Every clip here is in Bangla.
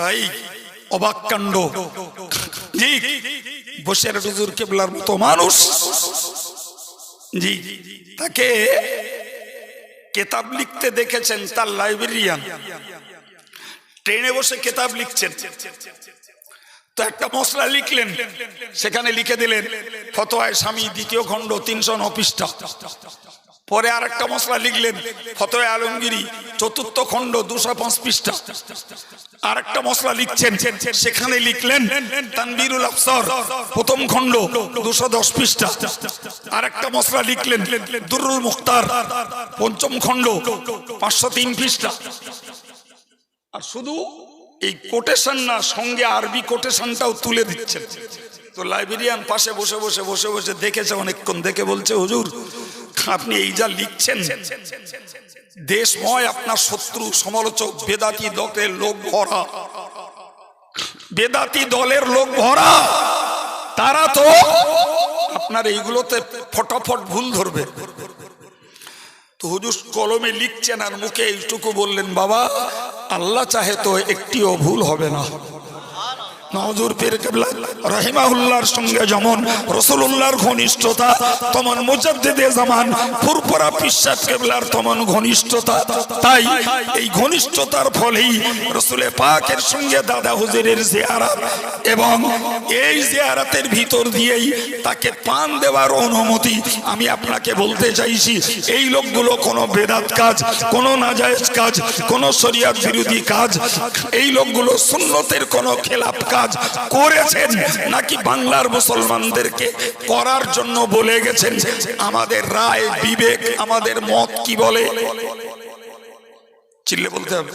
ভাই, অবাক কাণ্ড। জি বসের হুজুর কেবলার মতো মানুষ। জি, তাকে কেতাব লিখতে দেখেছেন তার লাইব্রেরিয়ান। ট্রেনে বসে কেতাব লিখছেন। তো একটা মশলা লিখলেন, সেখানে লিখে দিলেন, ফতোয়ায় স্বামী দ্বিতীয় খণ্ড তিনশো নপিষ্ঠা পরে আর একটা মশলা লিখলেন, ফতোয় আলমগিরি চতুর্থ খণ্ড, দুশো পাঁচ পৃষ্ঠা। আর একটা মশলা লিখছেন, সেখানে লিখলেন, তানবিরুল আফসর, প্রথম খণ্ড, দুশো দশ পৃষ্ঠা। আর একটা মশলা লিখলেন, দুরুল মুখতার, পঞ্চম খণ্ড, পাঁচশো তিন পৃষ্ঠা। আর শুধু এই কোটেশন না, সঙ্গে আরবি কোটেশনটাও তুলে দিচ্ছেন। তো লাইব্রেরিয়ান পাশে বসে বসে বসে বসে দেখেছে অনেকক্ষণ, দেখে বলছে, হুজুর আপনি এই যা লিখছেন, দেশময় আপনার শত্রু, সমালোচক, বেদাতি দলের লোক ভরা। বেদাতি দলের লোক ভরা। তারা তো আপনার এইগুলোতে ফটাফট ভুল ধরবে। তো হুজুর কলমে লিখছেন আর মুখে এইটুকু বললেন, বাবা, আল্লাহ চাহে তো একটিও ভুল হবে না। নজর পীর কেবলা রহিমাহুল্লাহর সঙ্গে যেমন রসুল্লাহর ঘনিষ্ঠতা, তমন মুজাদ্দিদে জামান, ফুরফুরা পিসাব কেবলার তমন ঘনিষ্ঠতা। তাই এই ঘনিষ্ঠতার ফলেই রসুলে পাকের সঙ্গে দাদা হুজুরের জিয়ারাত এবং এই জিয়ারাতের ভিতর দিয়েই তাকে পান দেওয়ার অনুমতি আমি আপনাকে বলতে চাইছি। এই লোকগুলো কোনো বেদাত কাজ, কোনো নাজায়েজ কাজ, কোনো শরিয়াত বিরোধী কাজ, এই লোকগুলো সুন্নতের কোনো খেলাপ কাজ করেছেন নাকি বাংলার মুসলমানদেরকে করার জন্য বলে গেছেন? আমাদের রায়, বিবেক, আমাদের মত কি বলে? চিল্লে বলতে হবে।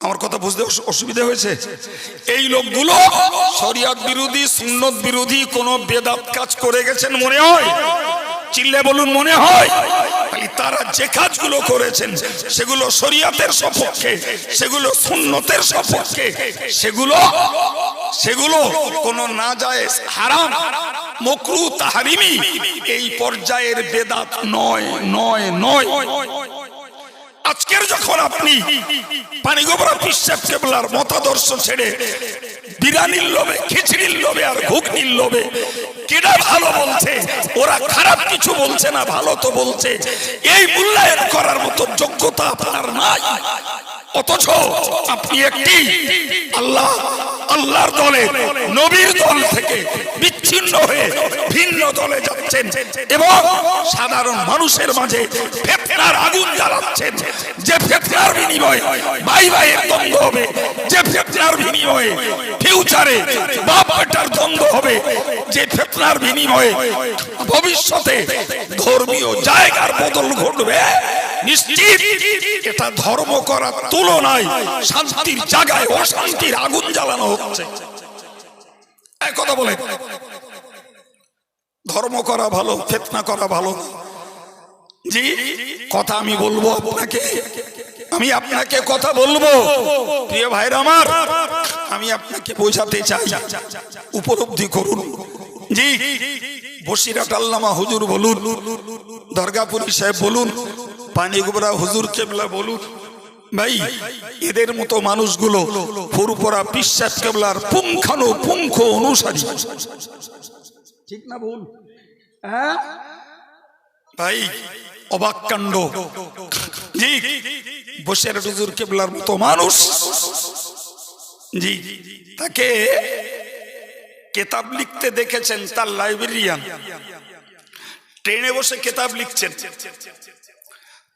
আমার কথা বুঝতে অসুবিধা হয়েছে? এই লোকগুলো শরিয়ত বিরোধী, সুন্নত বিরোধী কোন বেদাত কাজ করে গেছেন মনে হয়? চিল্লে বলুন, মনে হয়? তারা যে কাজগুলো করেছেন, সেগুলো শরিয়াতের সপক্ষে, সেগুলো সুন্নতের সপক্ষে, সেগুলো সেগুলো কোন না যায় হারাম, মকরু, তাহারিমি এই পর্যায়ের বেদাত নয় নয় নয়। আজকের যখন আপনি পানিগোবরা পিসাব কেবলার মতাদর্শ ছেড়ে বিরানির লোভে, খিচড়ির লোভে আর ঘুগনির লোভে। কেটা ভালো বলছে? ওরা খারাপ কিছু বলছে না, ভালো তো বলছে। এই মূল্যায়ন করার মতো যোগ্যতা আপনার নাই। অথচ আপনি একটি আল্লাহ, আল্লাহর দলে, নবীর দল থেকে বিচ্ছিন্ন হয়ে ভিন্ন দলে যাচ্ছেন এবং সাধারণ মানুষের মাঝে ফেতনার আগুন জ্বালাচ্ছেন। যে ফেতনার বিনিময়ে ভাই ভাইয়ের দ্বন্দ্ব হবে, যে ফেতনার বিনিময়ে ফিউচারে বাপ বেটার দ্বন্দ্ব হবে, যে ফেতনার বিনিময়ে ভবিষ্যতে ধর্মীয় জায়গার বদল ঘটবে। নিশ্চিত এটা ধর্ম করার তুলনায় শান্তির জায়গায় অশান্তির আগুন জ্বালানো হচ্ছে। কথা বলে ধর্ম করা ভালো, ফেতনা করা ভালো। জি, কথা আমি বলব আপনাকে। আমি আপনাকে কথা বলব। প্রিয় ভাইরা আমার, আমি আপনাকে বোঝাতে চাই। উপলব্ধি করুন। জি বসিরাট আল্লামা হুজুর বলুন, দরগাপুরি সাহেব বলুন, পানিগুবরা হুজুর কেবলা বলুন। ভাই, এদের মতো মানুষগুলো ফুরপরা বিশ্বাস কেবলার পুঙ্খানু পুঙ্খ অনুসারী। ঠিক না ভুল? হ্যাঁ ভাই, অবাক কাণ্ড। জি, বসের হুজুর কেবলার মতো মানুষ। জি, তাকে কেতাব লিখতে দেখেছেন তার লাইব্রেরিয়ান। ট্রেনে বসে কেতাব লিখছেন।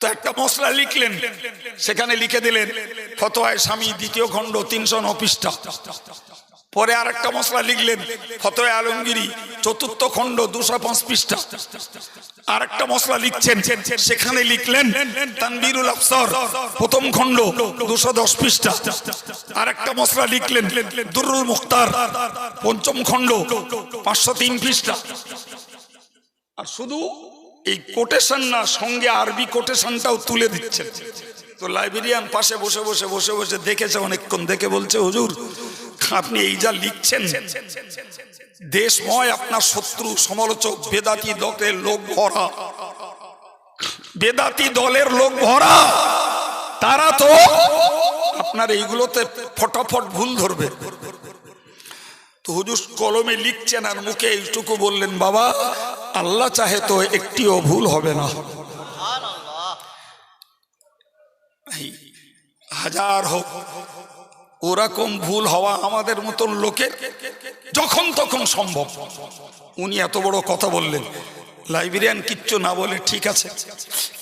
তো একটা মশলা লিখলেন, সেখানে লিখে দিলেন, ফতোয়ায় স্বামী, দ্বিতীয় খণ্ড, তিনশো নপিষ্ঠা পরে আর একটা মশলা লিখলেন, ফতোয় আলমগিরি চতুর্থ খণ্ড দুশো পাঁচ পৃষ্ঠা। আর একটা মশলা লিখছেন, সেখানে লিখলেন, তানবিরুল আফসর, প্রথম খণ্ড দুশো দশ পৃষ্ঠা। আর একটা মশলা লিখলেন, দুরুল মুখতার, পঞ্চম খণ্ড পাঁচশো তিন পৃষ্ঠা। আর শুধু এই কোটেশন না, সঙ্গে আরবি কোটেশনটাও তুলে দিচ্ছেন। তো লাইব্রেরিয়ান পাশে বসে বসে বসে বসে দেখেছে অনেকক্ষণ, দেখে বলছে, হুজুর আপনি এই যা লিখছেন দেশময় আপনার শত্রু সমালোচক বেদাতি দলের লোক ভরা। বেদাতি দলের লোক ভরা। তারা তো আপনার এইগুলোতে ফটাফট ভুল ধরবে। তো হুজুর কলমে লিখছেন আর মুখে এইটুকু বললেন বাবা আল্লাহ চাহে তো একটিও ভুল হবে না। হাজার হোক ওরকম ভুল হওয়া আমাদের মতন লোকের যখন তখন সম্ভব। উনি এত বড় কথা বললেন। লাইব্রেরিয়ান কিচ্ছু না বলে ঠিক আছে।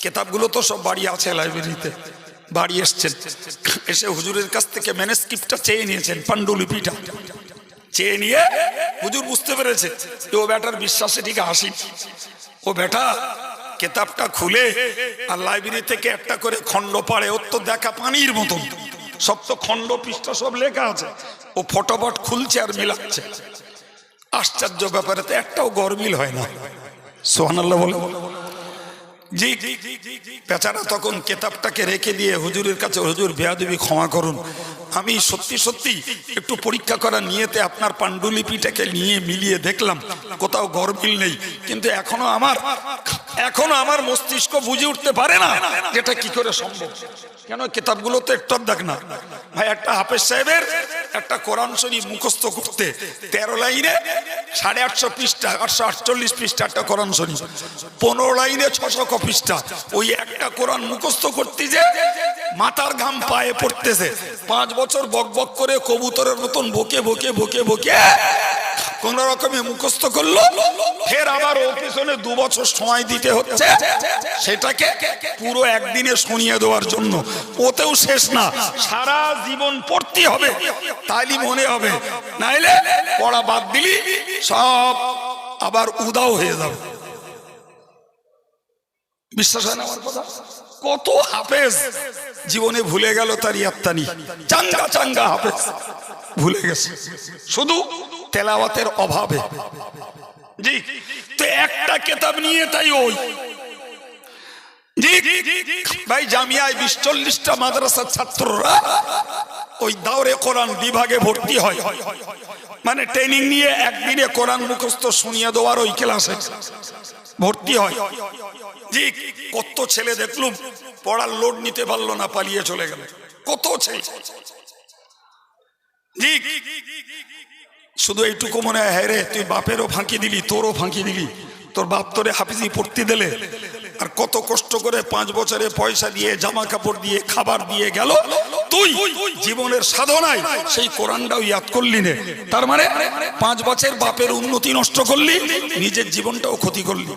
কেতাবগুলো তো সব বাড়ি আছে লাইব্রেরিতে। বাড়ি এসছেন। এসে হুজুরের কাছ থেকে ম্যানেস্ক্রিপ্টটা চেয়ে নিয়েছেন, পাণ্ডুলিপিটা। চেয়ে নিয়ে হুজুর বুঝতে পেরেছে যে ও বেটার বিশ্বাসে ঠিক হাসি ও বেটা কেতাবটা খুলে আর লাইব্রেরি থেকে একটা করে খণ্ড পাড়ে, ওর তো দেখা পানির মতন। সব তো খণ্ড পৃষ্ঠা সব লেখা আছে। ও ফটোফট খুলছে আর মিলাচ্ছে। আশ্চর্য ব্যাপারে তো একটাও গরমিল হয় না। সোহানাল্লাহ বলে। জি বেচারা তখন কেতাবটাকে রেখে দিয়ে হুজুরের কাছে, হুজুর, বেয়াদবি ক্ষমা করুন। আমি সত্যি সত্যি একটু পরীক্ষা করা নিয়েতে আপনার পাণ্ডুলিপিটাকে নিয়ে মিলিয়ে দেখলাম। কোথাও গরমিল নেই। কিন্তু এখনও আমার এখনও আমার মস্তিষ্ক বুঝে উঠতে পারে না। যেটা কি করে সম্ভব? কেন? কেতাবগুলো তো একটু দেখ না। ভাই, একটা হাফেজ সাহেবের একটা কোরআন শরীফ মুখস্থ করতে তেরো লাইনে সাড়ে আটশো পৃষ্ঠা, আটশো আটচল্লিশ পৃষ্ঠা একটা কোরআন শরীফ, পনেরো লাইনে ছশো ক পৃষ্ঠা। ওই একটা কোরআন মুখস্থ করতে যে মাথার ঘাম পায়ে পড়তেছে। পাঁচ বছর বক বক করে কবুতরের মতন বকে বকে বকে বকে কোন রকমে মুখস্থ করল। ফের আবার ও পিছনে দু বছর সময় দিতে হচ্ছে। সেটাকে পুরো একদিনে শুনিয়ে দেওয়ার জন্য। ওতেও শেষ না। সারা জীবন পড়তে হবে। তাইলে মনে হবে। নাইলে পড়া বাদ দিলি, সব আবার উদাও হয়ে যাবে। বিশ্বাস হয় না কত হাফেজ। জীবনে ভুলে গেল তার ইয়াত্তানি। চাঙ্গা চাঙ্গা হাফেজ। ভুলে গেছে। শুধু তেলাওয়াতের অভাবে। জি, তো একটা কেতাব নিয়ে তাই ওই। ভাই জামিয়ায় বিশ চল্লিশটা মাদ্রাসার ছাত্ররা ওই দাওরে কোরআন বিভাগে ভর্তি হয়। মানে ট্রেনিং নিয়ে একদিনে কোরআন মুখস্থ শুনিয়ে দেওয়ার ওই ক্লাসে ভর্তি হয়। জি, কত ছেলে দেখলুম পড়ার লোড নিতে পারল না, পালিয়ে চলে গেল। কত ছেলে? জি শুধু এইটুকু মনে হয় হ্যাঁ রে তুই বাপেরও ফাঁকি দিলি তোরও ফাঁকি দিলি। তোর বাপ তোরে হাফিজি পড়তে দিলে। আর কত কষ্ট করে পাঁচ বছরে পয়সা দিয়ে জামা কাপড় দিয়ে খাবার দিয়ে গেল। তুই জীবনের সাধনায় সেই কোরআনটাও ইয়াদ করলি নে। তার মানে পাঁচ বছর বাপের উন্নতি নষ্ট করলি নিজের জীবনটাও ক্ষতি করলি।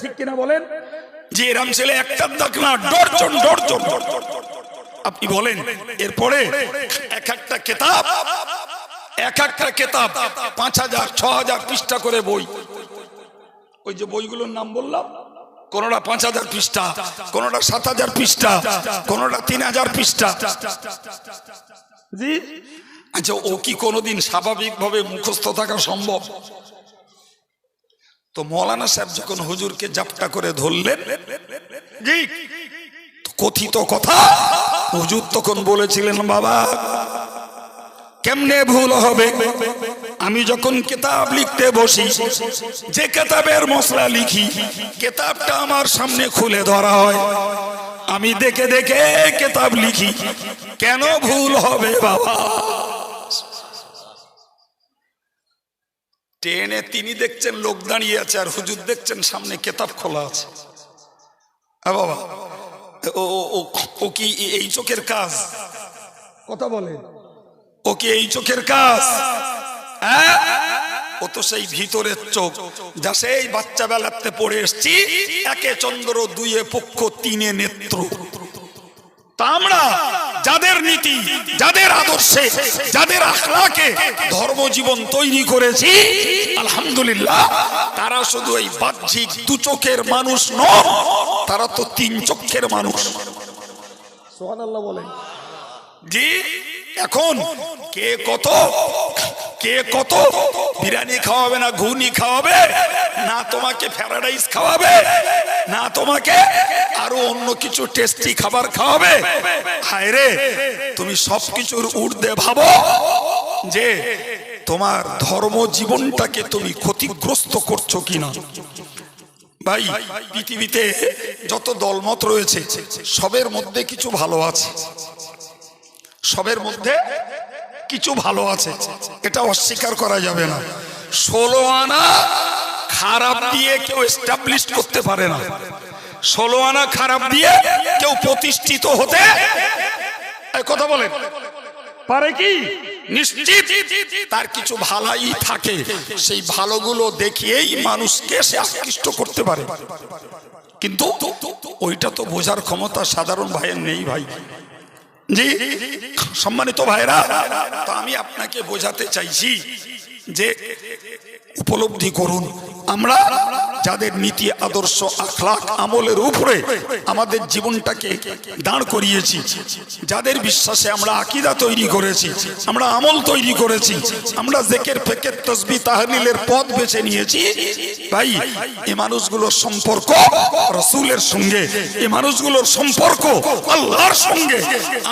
ঠিক কিনা বলেন? যে এরাম ছেলে একটা দেখ না ডরজন ডরজন। আপনি বলেন এরপরে এক একটা কেতাব এক একটা কেতাব পাঁচ হাজার ছ হাজার পৃষ্ঠা করে বই। ওই যে বইগুলোর নাম বললাম কোনটা পাঁচ হাজার পৃষ্ঠা কোনটা সাত হাজার পৃষ্ঠা কোনটা তিন হাজার পৃষ্ঠা। জি? আচ্ছা ও কি কোনোদিন স্বাভাবিকভাবে মুখস্থ থাকা সম্ভব? তো মৌলানা সাহেব যখন হুজুরকে জাপটা করে ধরলেন কথিত কথা হুজুর তখন বলেছিলেন বাবা কেমনে ভুল হবে? আমি যখন কিতাব লিখতে বসি, যে কেতাবের মশলা লিখি, কেতাবটা আমার সামনে খুলে ধরা হয়। আমি দেখে দেখে কেতাব লিখি, কেন ভুল হবে বাবা? ট্রেনে তিনি দেখছেন, লোক দাঁড়িয়ে আছে, আর হুজুর দেখছেন, সামনে কেতাব খোলা আছে। বাবা, ও কি এই চোখের কাজ? কথা বলে ও কি এই চোখের কাজ? হ্যাঁ? ও তো সেই ভিতরের চোখ, যা সেই বাচ্চা বেলাতে পড়ে এসছি। একে চন্দ্র দুইয়ে পক্ষ, তিনে নেত্র। আমরা যাদের নীতি, যাদের আদর্শে, যাদের আখলাকে ধর্মজীবন তৈরি করেছি, আলহামদুলিল্লাহ, তারা শুধু এই বাহ্যিক দু চোখের মানুষ নয় তারা তো তিন চোখের মানুষ। বলেন। জি, এখন কে কত? কে কত? বিরিয়ানি খাওয়াবে না ঘুনি খাওয়াবে? না তোমাকে প্যারাডাইস খাওয়াবে? না তোমাকে আরও অন্য কিছু টেস্টি খাবার খাওয়াবে? হায় রে, তুমি সবকিছুর ঊর্ধ্বে ভাবো যে তোমার ধর্ম জীবনটাকে তুমি ক্ষতিগ্রস্ত করছ কিনা। ভাই, পৃথিবীতে যত দলমত রয়েছে, সবের মধ্যে কিছু ভালো আছে। সবের মধ্যে কিছু ভালো আছে এটা অস্বীকার করা যাবে না। ষোলো আনা খারাপ দিয়ে কেউ এস্টাবলিশ করতে পারে না। ষোলো আনা খারাপ দিয়ে কেউ প্রতিষ্ঠিত হতে কথা বলেন। পারে কি? নিশ্চিত তার কিছু ভালাই থাকে। সেই ভালোগুলো দেখিয়েই মানুষকে সে আকৃষ্ট করতে পারে। কিন্তু ওইটা তো বোঝার ক্ষমতা সাধারণ ভাইয়ের নেই ভাই। জি সম্মানিত ভাইরা তো আমি আপনাকে বোঝাতে চাইছি যে উপলব্ধি করুন। আমরা যাদের নীতি, আদর্শ আখলাক আমলের উপরে আমাদের জীবনটাকে দাঁড় করিয়েছি, যাদের বিশ্বাসে আমরা আকিদা তৈরি করেছি, আমরা আমল তৈরি করেছি, আমরা জেকের, ফেকের, তসবি, তাহলিলের পথ বেছে নিয়েছি, ভাই এই মানুষগুলোর সম্পর্ক রসুলের সঙ্গে, এ মানুষগুলোর সম্পর্ক আল্লাহর সঙ্গে।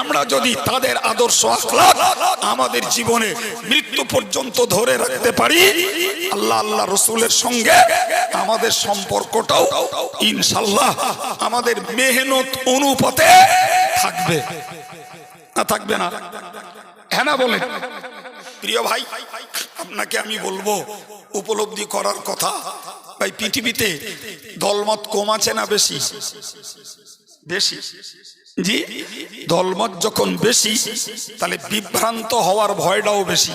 আমরা যদি তাদের আদর্শ আখলাক আমাদের জীবনে মৃত্যু পর্যন্ত ধরে রাখতে পারি আল্লাহ আল্লাহ রসুলের সঙ্গে আমাদের সম্পর্কটাও ইনশাল্লাহ আমাদের মেহনত অনুপাতে থাকবে। না থাকবে না। হ্যাঁ না বলেন। প্রিয় ভাই, আপনাকে আমি বলব, উপলব্ধি করার কথা, ভাই, পৃথিবীতে দলমত কম আছে না বেশি? বেশি। জি, দলমত যখন বেশি, তাহলে বিভ্রান্ত হওয়ার ভয়টাও বেশি।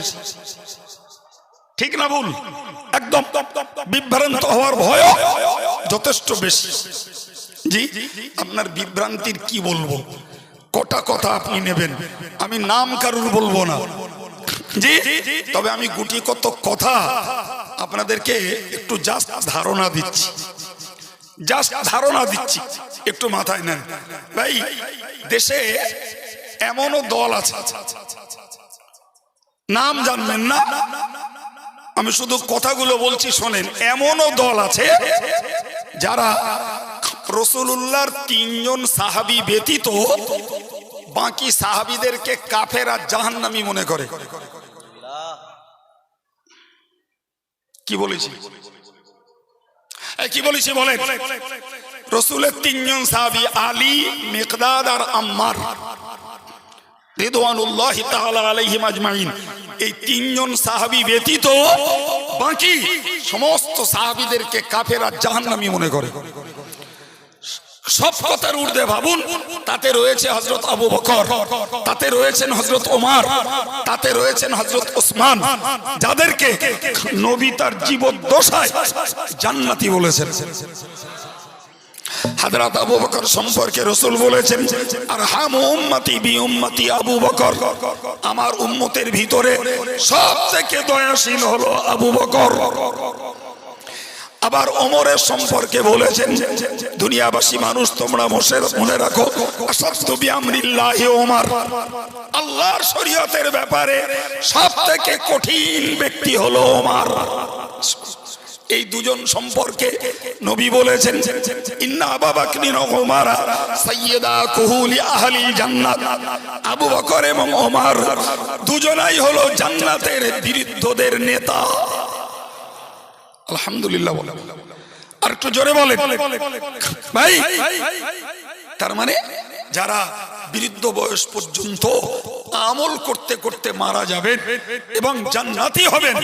ঠিক না ভুল? একদম বিভ্রান্ত হওয়ার ভয় যথেষ্ট বেশি। জি, আপনার বিভ্রান্তির কি বলব? কটা কথা আপনি নেবেন। আমি নাম কারুর বলব না। জি, তবে আমি গুটি কত কথা আপনাদেরকে একটু জাস্ট ধারণা দিচ্ছি। জাস্ট ধারণা দিচ্ছি, একটু মাথায় নেন। ভাই, দেশে এমনও দল আছে। নাম জানবেন না? আমি শুধু কথাগুলো বলছি, শোনেন, এমনও দল আছে যারা রসুল্লাহর তিনজন সাহাবি ব্যতীত বাকি সাহাবিদেরকে কাফের আর জাহান্নামি মনে করে। কি বলেছি? কি বলেছি বলেন? রসুলের তিনজন সাহাবি আলী, মেকদাদ আর আম্মার। রিদওয়ানুল্লাহ তাআলা এই তিনজন সাহাবী ব্যতীত সমস্ত সাহাবীদেরকে কাফেরা মনে করে। সব কথার ভাবুন, তাতে রয়েছে হজরত আবু বকর, তাতে রয়েছেন হজরত ওমার, তাতে রয়েছেন হজরত ওসমান, যাদেরকে নবী তার জীবদ্দশায় জান্নাতি বলেছেন। হাজরাত আবু বকর সম্পর্কে রসুল বলেছেন আর হাম উম্মতি বি উম্মতি আবু বকর। আমার উম্মতের ভিতরে সব থেকে দয়াশীল হলো আবু বকর। আবার অমরের সম্পর্কে বলেছেন, দুনিয়াবাসী মানুষ, তোমরা মোশের মনে রাখো ওমর। আল্লাহর শরীয়তের ব্যাপারে সব থেকে কঠিন ব্যক্তি হলো ওমর। এই দুজন সম্পর্কে নবী বলেছেন, ইন্না আবা বাকরিন ও ওমর সাইয়্যিদা কুহুলি আহলি জান্নাত। আবু বকর এবং ওমর দুজনাই হলো জান্নাতের বিরুদ্ধদের নেতা। আলহামদুলিল্লাহ বলে। আর একটু জোরে বলে ভাই, তার মানে যারা বৃদ্ধ বয়স পর্যন্ত আমল করতে করতে মারা যাবেন এবং জান্নাতি হবেন।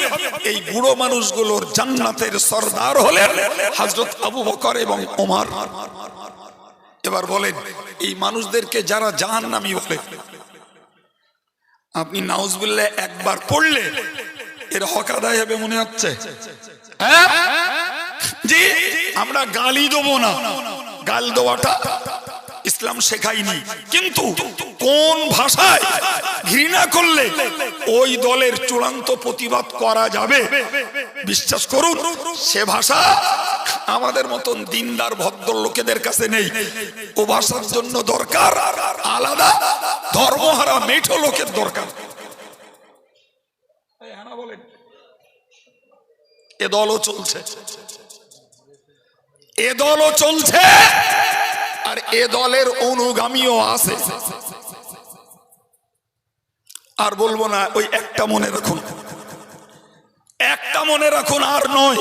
এই বুড়ো মানুষগুলোর জান্নাতের সর্দার হলেন হজরত আবু বকর এবং ওমর। এবার বলেন, এই মানুষদেরকে যারা জাহান্নামী বলে, আপনি নাউজবিল্লাহ একবার পড়লে এর হক আদায় হবে মনে হচ্ছে? হ্যাঁ? আমরা গালি দেবো না। গাল দেওয়াটা ইসলাম শেখায়নি কিন্তু কোন ভাষায় ঘৃণা করলে ওই দলের চূড়ান্ত প্রতিবাদ করা যাবে? বিশ্বাস করুন, সে ভাষা আমাদের মতন দিনদার ভদ্র লোকেদের কাছে নেই। ও ভাষার জন্য দরকার আলাদা, ধর্মহারা মেঠো লোকের দরকার। এ দলও চলছে। এ দলও চলছে। আর এ দলের অনুগামীও আছে। আর বলব না, ওই একটা মনে রাখুন। একটা মনে রাখুন আর নয়।